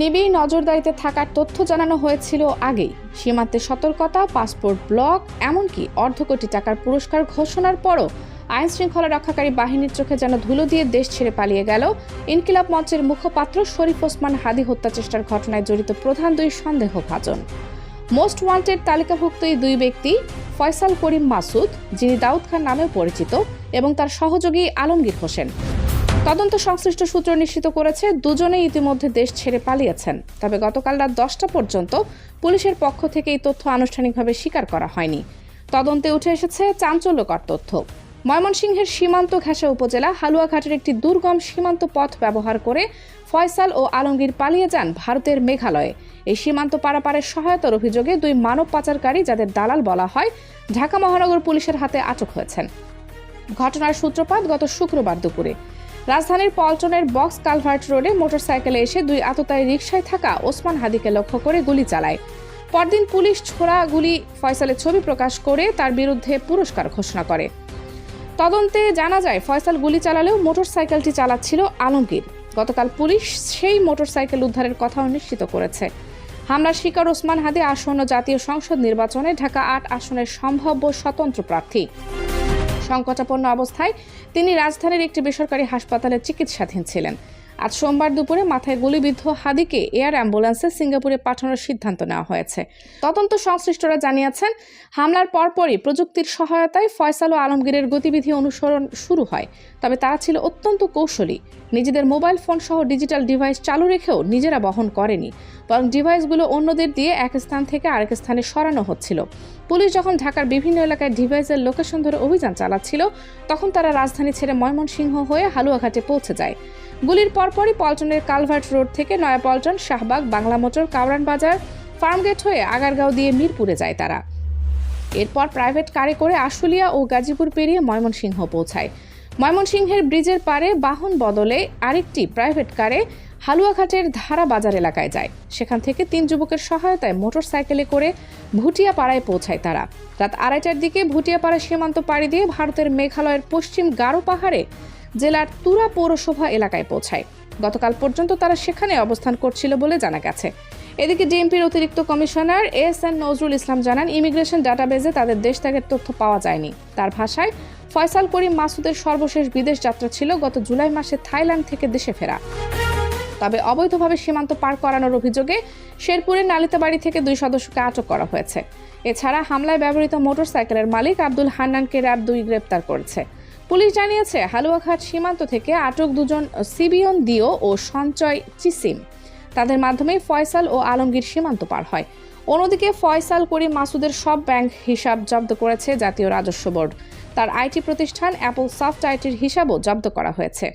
নিবিড় নজরদারিতে থাকার তথ্য জানানো হয়েছিল আগেই। সীমান্তে সতর্কতা, পাসপোর্ট ব্লক, এমনকি অর্ধ কোটি টাকার পুরস্কার ঘোষণার পরও আইন শৃঙ্খলা রক্ষাকারী বাহিনীর চোখে যেন ধুলো দিয়ে দেশ ছেড়ে পালিয়ে গেল, ইনকিলাব মঞ্চের মুখপাত্র শরীফ ওসমান হাদি হত্যা চেষ্টার ঘটনায় জড়িত প্রধান দুই সন্দেহভাজন। মোস্ট ওয়ান্টেড তালিকাভুক্ত এই দুই ব্যক্তি ফয়সাল করিম মাসুদ, যিনি দাউদ খান নামেও পরিচিত, এবং তার সহযোগী আলমগীর হোসেন। তদন্ত সংশ্লিষ্ট সূত্র নিশ্চিত করেছে, দুজনেই ইতিমধ্যে দেশ ছেড়ে পালিয়েছেন। তবে গতকাল রাত দশটা পর্যন্ত পুলিশের পক্ষ থেকে এই তথ্য আনুষ্ঠানিকভাবে স্বীকার করা হয়নি। তদন্তে উঠে এসেছে চাঞ্চল্যকর তথ্য। ময়মনসিংহের সীমান্ত ঘেঁষা উপজেলা হালুয়াঘাটের একটি দুর্গম সীমান্ত পথ ব্যবহার করে ফয়সাল ও আলমগীর পালিয়ে যান ভারতের মেঘালয়ে। এই সীমান্ত পারাপারের সহায়তার অভিযোগে দুই মানব পাচারকারী, যাদের দালাল বলা হয়, ঢাকা মহানগর পুলিশের হাতে আটক হয়েছেন। ঘটনার সূত্রপাত গত শুক্রবার দুপুরে। রাজধানীর পল্টনের বক্স কালভার্ট রোডে মোটরসাইকেলে এসে দুই আততায় রিকশায় থাকা ওসমান হাদিকে লক্ষ্য করে গুলি চালায়। পরদিন পুলিশ ছোড়া গুলি ফয়সালের ছবি প্রকাশ করে তার বিরুদ্ধে পুরস্কার ঘোষণা করে। তদন্তে জানা যায়, ফয়সাল গুলি চালালেও মোটরসাইকেলটি চালাচ্ছিল আলমগীর। গতকাল পুলিশ সেই মোটরসাইকেল উদ্ধারের কথাও নিশ্চিত করেছে। হামলার শিকার ওসমান হাদি আসন্ন জাতীয় সংসদ নির্বাচনে ঢাকা আট আসনের সম্ভাব্য স্বতন্ত্র প্রার্থী। সংকটাপন্ন অবস্থায় তিনি রাজধানীর একটি বেসরকারি হাসপাতালে চিকিৎসাধীন ছিলেন। আজ সোমবার দুপুরে মাথায় গুলিবিদ্ধ হাদিকে এয়ার অ্যাম্বুলেন্সে সিঙ্গাপুরে পাঠানোর সিদ্ধান্ত নেওয়া হয়েছে। তদন্ত সংশ্লিষ্টরা জানিয়েছেন, হামলার পরপরই প্রযুক্তির সহায়তায় ফয়সাল ও আলমগীরের গতিবিধি অনুসরণ শুরু হয়। তবে তারা ছিল অত্যন্ত কৌশলী। নিজেদের মোবাইল ফোন সহ ডিজিটাল ডিভাইস চালু রেখেও নিজেরা বহন করেনি। বরং ডিভাইসগুলো অন্যদের দিয়ে এক স্থান থেকে আরেক স্থানে সরানো হচ্ছিল। পুলিশ যখন ঢাকার বিভিন্ন এলাকায় ডিভাইসের লোকেশন ধরে অভিযান চালাচ্ছিল, তখন তারা রাজধানী ছেড়ে ময়মনসিংহ হয়ে হালুয়াঘাটে পৌঁছে যায়। গুলির পরপরই পল্টনের কালভার্ট রোড থেকে নয়াপল্টন শাহবাগ, বাংলা মোটর কাউরান বাজার, ফার্মগেট হয়ে আগারগাঁও দিয়ে মিরপুরে যায় তারা। এরপর প্রাইভেট কারে করে আশুলিয়া ও গাজীপুর পেরিয়ে ময়মনসিংহ পৌঁছায়। ময়মনসিংহের ব্রিজের পারে বাহন বদলে আরেকটি প্রাইভেট কারে হালুয়াঘাটের ধারা বাজার এলাকায় যায়। সেখান থেকে তিন যুবকের সহায়তায় মোটরসাইকেলে করে ভুটিয়াপাড়ায় পৌঁছায় তারা। রাত আড়াইটার দিকে ভুটিয়াপাড়া সীমান্ত পাড়ি দিয়ে ভারতের মেঘালয়ের পশ্চিম গারো পাহাড়ে জেলার তুরা পৌরসভা এলাকায় পৌঁছায়। গতকাল পর্যন্ত তারা সেখানে অবস্থান করছিল বলে জানা গেছে। এদিকে ডিএমপির অতিরিক্ত commissioner S N Nazrul Islam জানান, ইমিগ্রেশন ডাটাবেজে তাদের দেশ ত্যাগের তথ্য পাওয়া যায়নি। তার ভাষায়, ফয়সাল করিম মাসুদের সর্বশেষ বিদেশ যাত্রা ছিল গত জুলাই মাসে থাইল্যান্ড থেকে দেশে ফেরা। তবে অবৈধভাবে সীমান্ত পার করানোর অভিযোগে শেরপুরের নালিতাবাড়ি থেকে দুই সদস্যকে আটক করা হয়েছে। এছাড়া হামলায় ব্যবহৃত মোটরসাইকেলের মালিক আব্দুল হান্নানকে র্যাব দুই গ্রেপ্তার করেছে। পুলিশ জানিয়েছে, হালুয়াঘাট সীমান্ত থেকে আটক দুজন সিবিয়ন দিও ও সঞ্চয় চিসিম। তাদের মাধ্যমে ফয়সাল ও আলমগীর সীমান্ত পার হয়। অন্যদিকে ফয়সাল, করিম মাসুদের সব ব্যাংক হিসাব জব্দ করেছে জাতীয় রাজস্ব বোর্ড। তার আইটি প্রতিষ্ঠান অ্যাপল সফট আইটির হিসাবও জব্দ করা হয়েছে।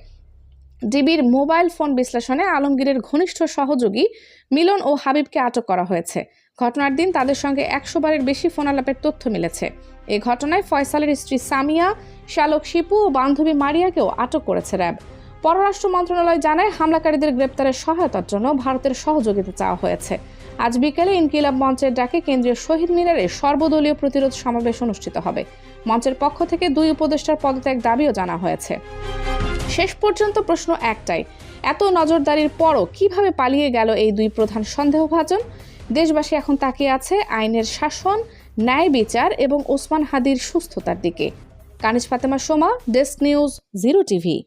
ডিবির মোবাইল ফোন বিশ্লেষণে আলমগীরের ঘনিষ্ঠ সহযোগী মিলন ও হাবিবকে আটক করা হয়েছে। ঘটনার দিন তাদের সঙ্গে একশো বারের বেশি ফোন আলাপের তথ্য মিলেছে। এ ঘটনায় ফয়সালের স্ত্রী সামিয়া, শালক শিপু ও বান্ধবী মারিয়াকেও আটক করেছে র্যাব। পররাষ্ট্র মন্ত্রণালয় জানায়, হামলাকারীদের গ্রেপ্তারের সহায়তার জন্য ভারতের সহযোগিতা চাওয়া হয়েছে। আজ বিকেলে ইনকিলাব মঞ্চের ডাকে কেন্দ্রীয় শহীদ মিনারে সর্বদলীয় প্রতিরোধ সমাবেশ অনুষ্ঠিত হবে। মঞ্চের পক্ষ থেকে দুই উপদেষ্টার পদত্যাগ দাবিও জানা হয়েছে। শেষ পর্যন্ত প্রশ্ন একটাই, এত নজরদারির পরও কীভাবে পালিয়ে গেল এই দুই প্রধান সন্দেহভাজন? দেশবাসী এখন তাকিয়ে আছে আইনের শাসন, ন্যায় বিচার এবং ওসমান হাদির সুস্থতার দিকে। Kaniz Fatema Soma, desk news, zero TV.